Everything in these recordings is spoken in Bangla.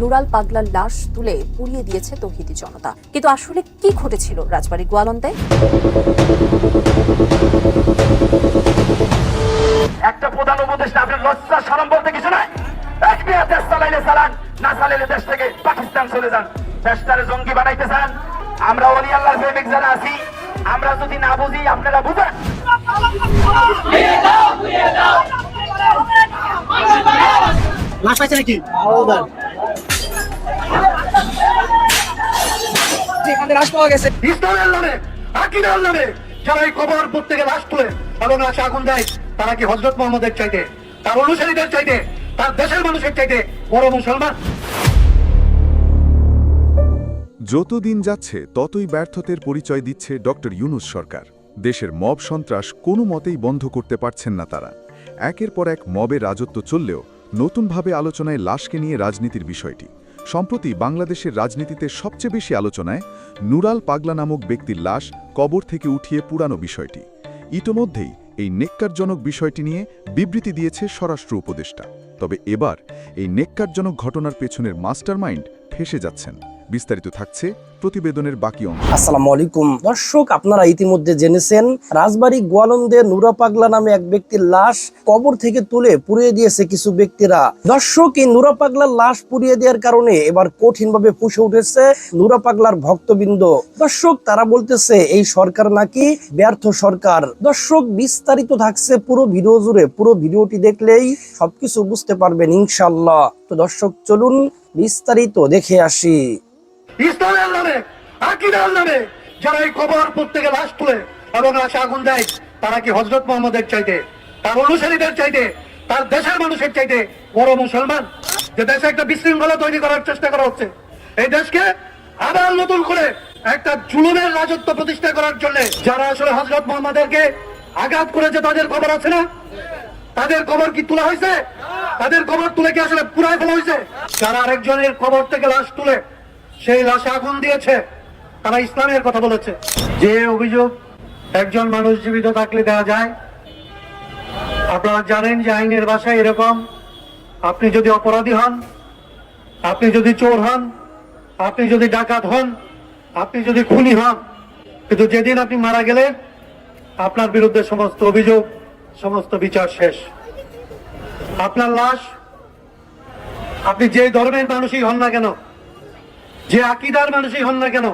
নুরাল পাগলার লাশ তুলে পুড়িয়ে দিয়েছে তৌহিদি জনতা। কিন্তু আসলে কি ঘটেছিল রাজবাড়ী গোয়ালন্দে একটা প্রধান উপদেষ্টা আপনার লজ্জা সরম বলতে কিছু নাই? এক মেয়া দেশ চালাইলে চালান না চালাইলে দেশ থেকে পাকিস্তান চলে যান। দেশটারে জঙ্গি বানাইতে চান। আমরা অলি আল্লাহর প্রেমিক যারা আছি আমরা যদি না বুঝি আপনারা বুঝেন। লাশ পাইছে নাকি? এখানে লাশ পাওয়া গেছে। ইসলামের নামে আকিদার নামে যারা এই কবর প্রত্যেকে লাশ তুলে এবং লাশে আগুন দেয় তারা কি হজরত মোহাম্মদের চাইতে তার অনুসারীদের চাইতে তার দেশের মানুষের চাইতে বড় মুসলমান? যত দিন যাচ্ছে ততই ব্যর্থতের পরিচয় দিচ্ছে ডক্টর ইউনুস সরকার। দেশের মব সন্ত্রাস কোনো মতেই বন্ধ করতে পারছেন না তারা। একের পর এক মবের রাজত্ব চললেও নতুনভাবে আলোচনায় লাশকে নিয়ে রাজনীতির বিষয়টি। সম্প্রতি বাংলাদেশের রাজনীতিতে সবচেয়ে বেশি আলোচনায় নুরাল পাগলা নামক ব্যক্তির লাশ কবর থেকে উঠিয়ে পুরানো বিষয়টি। ইতোমধ্যেই এই নেককারজনক বিষয়টি নিয়ে বিবৃতি দিয়েছে স্বরাষ্ট্র উপদেষ্টা। তবে এবার এই নেককারজনক ঘটনার পেছনের মাস্টারমাইন্ড ফেসে যাচ্ছেন। বিস্তারিত থাকছে প্রতিবেদনের বাকি অংশ। আসসালামু আলাইকুম। দর্শক, আপনারা ইতিমধ্যে জেনেছেন, রাজবাড়ী গোয়ালন্দে নুরা পাগলা নামে এক ব্যক্তির লাশ কবর থেকে তুলে পুড়িয়ে দিয়েছে কিছু ব্যক্তিরা। দর্শক, এই নুরা পাগলার লাশ পুড়িয়ে দেওয়ার কারণে এবার কঠিনভাবে ফুসে উঠেছে নুরা পাগলার ভক্তবৃন্দ। দর্শক, তারা বলতেছে, এই সরকার নাকি ব্যর্থ সরকার। দর্শক, বিস্তারিত থাকছে পুরো ভিডিও জুড়ে। পুরো ভিডিওটি দেখলেই সবকিছু বুঝতে পারবেন ইনশাল্লাহ তো দর্শক, চলুন বিস্তারিত দেখে আসি। ইসলামের নামে, আকিদার নামে যারা এই কবর প্রত্যেকে লাশ তুলে এবং লাশে আগুন দেয়, তারা কি হজরত মোহাম্মদের চাইতে, তার অনুসারীদের চাইতে, তার দেশের মানুষের চাইতে বড় মুসলমান? যে দেশে একটা বিশৃঙ্খলা তৈরি করার চেষ্টা করা হচ্ছে। এই দেশকে আবার নতুন করে একটা জুলুমের রাজত্ব প্রতিষ্ঠা করার জন্য যারা আসলে হজরত মোহাম্মদেরকে আঘাত করেছে, তাদের খবর আছে না? তাদের কবর কি তোলা হয়েছে? তাদের কবর তুলে কি আসলে পুরাই ফেলা হয়েছে? যারা আরেকজনের কবর থেকে লাশ তুলে সেই লাশে আগুন দিয়েছে। তারা ইসলামের কথা বলেছে। যে অভিযোগ একজন মানুষ জীবিত থাকলে দেওয়া যায়, আপনারা জানেন যে আইনের ভাষায় এরকম, আপনি যদি অপরাধী হন, আপনি যদি চোর হন, আপনি যদি ডাকাত হন, আপনি যদি খুনি হন, কিন্তু যেদিন আপনি মারা গেলেন আপনার বিরুদ্ধে সমস্ত অভিযোগ, সমস্ত বিচার শেষ। আপনার লাশ, আপনি যে ধর্মের মানুষই হন না কেন যে আকিদার মানুষই হন না কেন,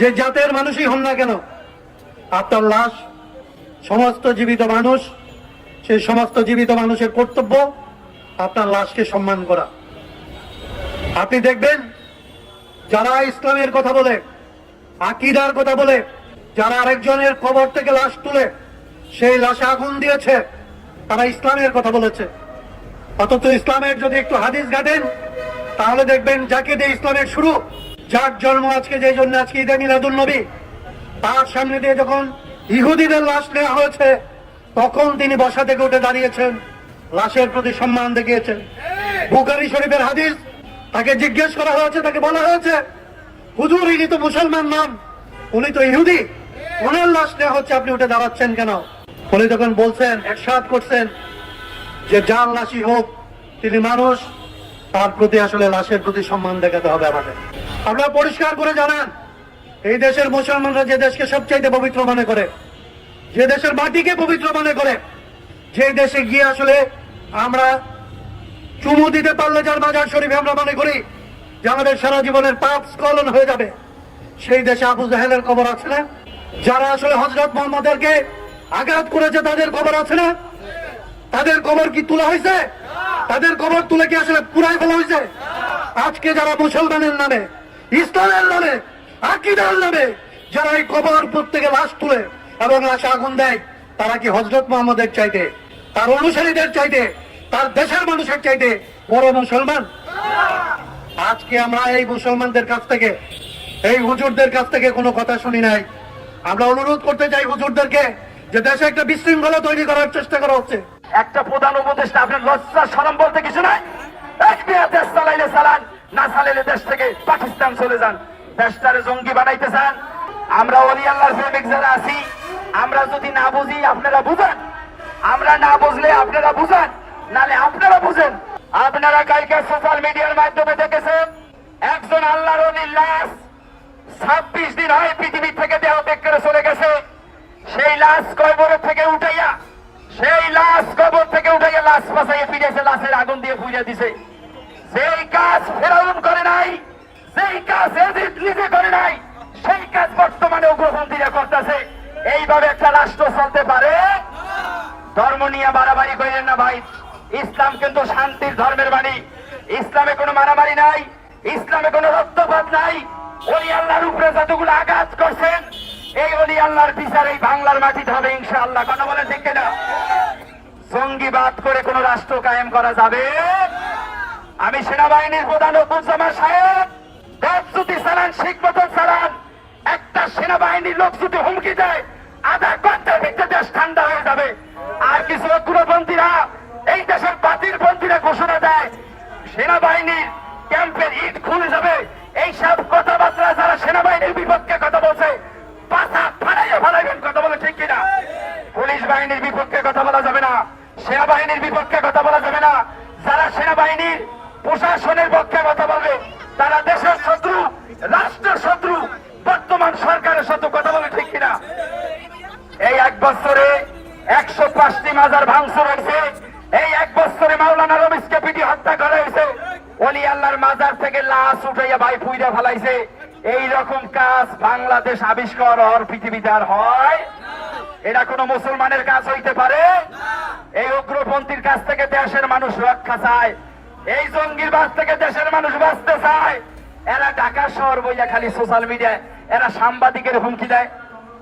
যে জাতের মানুষই হন না কেন আপনার লাশ, সমস্ত জীবিত মানুষ, সেই সমস্ত জীবিত মানুষের কর্তব্য আপনার লাশকে সম্মান করা। আপনি দেখবেন, যারা ইসলামের কথা বলে, আকিদার কথা বলে, যারা আরেকজনের কবর থেকে লাশ তুলে, সেই লাশে আগুন দিয়েছে, তারা ইসলামের কথা বলেছে। অথচ ইসলামের যদি একটু হাদিস ঘাটেন তাহলে দেখবেন যাকে দিয়ে ইসলামের শুরু, যার জন্ম আজকে যে জন্য আজকে ঈদে মিলাদুল নবী, তার সামনে দিয়ে যখন ইহুদিদের লাশ নেওয়া হয়েছে, তখন তিনি বসা থেকে উঠে দাঁড়িয়েছেন, লাশের প্রতি সম্মান দেখিয়েছেন। বুকারি শরীফের হাদিস, তাকে জিজ্ঞেস করা হয়েছে, তাকে বলা হয়েছে, হুজুর, ইনি তো মুসলমান নাম, উনি তো ইহুদি, ওনার লাশ নেওয়া হচ্ছে, আপনি উঠে দাঁড়াচ্ছেন কেন? উনি তখন বলছেন, একসাথ করছেন, যে যার লাশই হোক, তিনি মানুষ তার প্রতি আসলে লাশের প্রতি সম্মান দেখাতে হবে আমাদের। আমরা পরিষ্কার করে জানান, এই দেশের মুসলমানরা যে দেশকে সবচাইতে পবিত্র মনে করে, যে দেশের মাটিকে পবিত্র মনে করে, যে দেশে গিয়ে আসলে আমরা চুমু দিতে পারলে যার বাজার শরীফে আমরা মনে করি যে আমাদের সারা জীবনের পাপ স্খলন হয়ে যাবে। সেই দেশে আবু জাহেলের খবর আছে না? যারা আসলে হজরত মোহাম্মদেরকে আঘাত করেছে তাদের খবর আছে না? তাদের কবর কি তোলা হয়েছে? তাদের কবর তুলে কি আসলে পুরাই ফেলা হয়েছে? আজকে যারা মুসলমানের নামে, ইসলামের নামে, আকিদার নামে যারা এই কবর প্রত্যেকে লাশ তুলে এবং লাশে আগুন দেয়, তারা কি হজরত মোহাম্মদের চাইতে, তার অনুসারীদের চাইতে, তার দেশের মানুষের চাইতে বড় মুসলমান? আজকে আমরা এই মুসলমানদের কাছ থেকে, এই হুজুরদের কাছ থেকে কোনো কথা শুনি নাই। আমরা অনুরোধ করতে চাই হুজুরদেরকে যে দেশে একটা বিশৃঙ্খলা তৈরি করার চেষ্টা করা হচ্ছে। একটা প্রধান উপদেষ্টা আপনার লজ্জা সরম বলতে কিছু নাই? এক দেশ চালাইলে চালান, না চালাইলে দেশ থেকে পাকিস্তান চলে যান। দেশটারে জঙ্গি বানাইতে চান। আমরা অলি যারা আছি, আমরা যদি না বুঝি, আপনারা বুঝান। আমরা না বুঝলে আপনারা নালে আপনারা বুঝেন। আপনারা কালকে সোশ্যাল মিডিয়ার মাধ্যমে দেখেছেন, একজন আল্লাহর লাশ ছাব্বিশ দিন হয় পৃথিবী থেকে দেহ ত্যাগ করে চলে গেছে। সেই লাশ কয়বরের থেকে উঠাইয়া সেই লাশ কবর থেকে উঠে গিয়ে লাশ পাশাইয়ে ফিরেছে লাশের আগুন দিয়ে পুজো দিছে। সেই কাজ ফেরাউন করে নাই সেই কাজ এজিদ নিজে করে নাই, সেই কাজ বর্তমানে উগ্রপন্থীরা করতেছে, এইভাবে একটা রাষ্ট্র চলতে পারে? ধর্ম নিয়ে বাড়াবাড়ি করেন না ভাই। ইসলাম কিন্তু শান্তির ধর্মের বাণী। ইসলামে কোনো মারামারি নাই, ইসলামে কোনো রক্তপাত নাই। ওই আল্লাহর উপরে যতগুলো আঘাত আল্লাহর বিচার, এই বাংলার মাটিতে হবে ইনশাআল্লাহ। কথা বলে ঠিক না জঙ্গিবাদ করে কোন রাষ্ট্র কায়েম করা যাবে? আমি সেনাবাহিনীর প্রধান অবুজ্জামা সাহেব যদি চালান, শিখ মতন চালান, একটা সেনাবাহিনীর লোক যদি হুমকি দেয়, আধা ঘণ্টার ভিতরে দেশ ঠান্ডা হয়ে যাবে। আর কিছু অগ্রপন্থীরা এই দেশের বাতিল পন্থীরা ঘোষণা দেয়, সেনাবাহিনীর ক্যাম্পের ইট খুলে যাবে। এই সব কথাবার্তা যারা সেনাবাহিনীর বিপক্ষে পুলিশ বাহিনীর বিপক্ষে কথা বলা যাবে না। সেনাবাহিনীর বিপক্ষে কথা বলা যাবে না। যারা সেনাবাহিনীর প্রশাসনের পক্ষে কথা বলবে, তারা দেশের শত্রু, রাষ্ট্রের শত্রু, বর্তমান সরকারের শত্রু কথা বলে ঠিক কিনা? এই এক বছরে একশো পাঁচটি মাজার ভাঙচুর হয়েছে। এই এক বছরে মাওলানা রমেশকে পিটি হত্যা করা হয়েছে। অলি আল্লাহর মাজার থেকে লাশ উঠাইয়া ভাই পুইরা ফেলাইছে। এই রকম কাজ বাংলাদেশ আবিষ্কার হওয়ার পৃথিবীতে আর হয় এটা কোন মুসলমানের কাজ হইতে পারে? এই উগ্রপন্থীর কাছ থেকে দেশের মানুষ রক্ষা চায়। এই জঙ্গির বাস থেকে দেশের মানুষ বাঁচতে চায়। এরা ঢাকা শহর বইয়া খালি সোশ্যাল মিডিয়ায় এরা সাংবাদিকের হুমকি দেয়।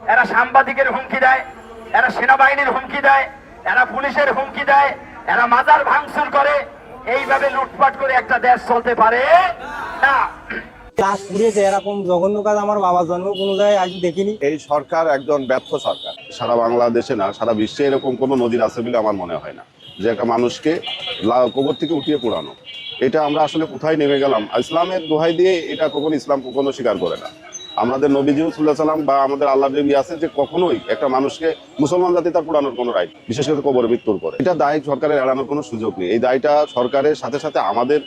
এরা সাংবাদিকের হুমকি দেয়। এরা সেনাবাহিনীর হুমকি দেয়। এরা পুলিশের হুমকি দেয়। এরা মাজার ভাঙচুর করে। এইভাবে লুটপাট করে একটা দেশ চলতে পারে? না। লাশ পুড়িয়েছে এরকম জঘন্য কাজ আমার বাবার জন্ম কোনো জায়গায় আজ দেখিনি। এই সরকার একজন ব্যর্থ সরকার। সারা বাংলাদেশে না, সারা বিশ্বে এরকম কোনো নদীর আছে বলে আমার মনে হয় না। যে একটা মানুষকে কবর থেকে উঠিয়ে পোড়ানো, এটা আমরা আসলে কোথায় নেমে গেলাম? ইসলামের দোহাই দিয়ে এটা কখনো ইসলাম কখনো স্বীকার করে না। আমাদের নবীজি সাল্লাহ সাল্লাম বা আমাদের আল্লাহ নবী আছে যে কখনোই একটা মানুষকে মুসলমান জাতি তার পোড়ানোর কোনো রাইট বিশেষ করে কবর মৃত্যুর পরে। এটা দায় সরকারের এড়ানোর কোনো সুযোগ নেই। এই দায়টা সরকারের সাথে সাথে আমাদের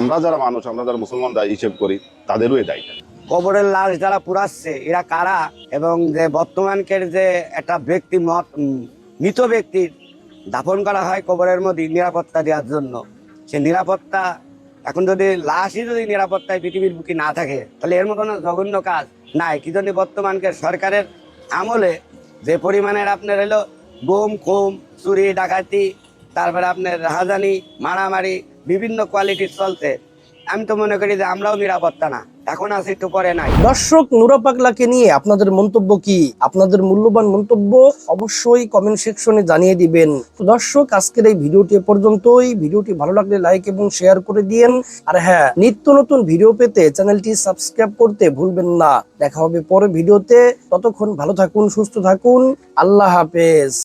আমরা যারা মানুষ, আমরা যারা মুসলমান হিসেব করি, তাদেরও এই দায়টা। কবরের লাশ যারা পুরাচ্ছে, এরা কারা? এবং যে বর্তমানকের যে একটা ব্যক্তি মত মৃত ব্যক্তির দাফন করা হয় কবরের মধ্যে নিরাপত্তা দেওয়ার জন্য, সে নিরাপত্তা, এখন যদি লাশই যদি নিরাপত্তায় পৃথিবীর বুকে না থাকে, তাহলে এর মতন জঘন্য কাজ নাই। কি যদি বর্তমানকে সরকারের আমলে যে পরিমাণের আপনার হলো গুম খুম, চুরি, ডাকাতি, তারপরে আপনার রাহাজানি মারামারি বিভিন্ন কোয়ালিটির চলছে। আমি তো মনে করি যে আমরাও নিরাপত্তা না। এখন আছে একটু পরে নাই। দর্শক, নুরা পাগলাকে নিয়ে আপনাদের মন্তব্য কি? আপনাদের মূল্যবান মন্তব্য অবশ্যই কমেন্ট সেকশনে জানিয়ে দিবেন। তো দর্শক, আজকের এই ভিডিওটি পর্যন্তই। ভিডিওটি ভালো লাগলে লাইক এবং শেয়ার করে দিয়েন। আর হ্যাঁ নিত্য নতুন ভিডিও পেতে চ্যানেলটি সাবস্ক্রাইব করতে ভুলবেন না। দেখা হবে পরে ভিডিওতে ততক্ষণ ভালো থাকুন, সুস্থ থাকুন। আল্লাহ হাফেজ।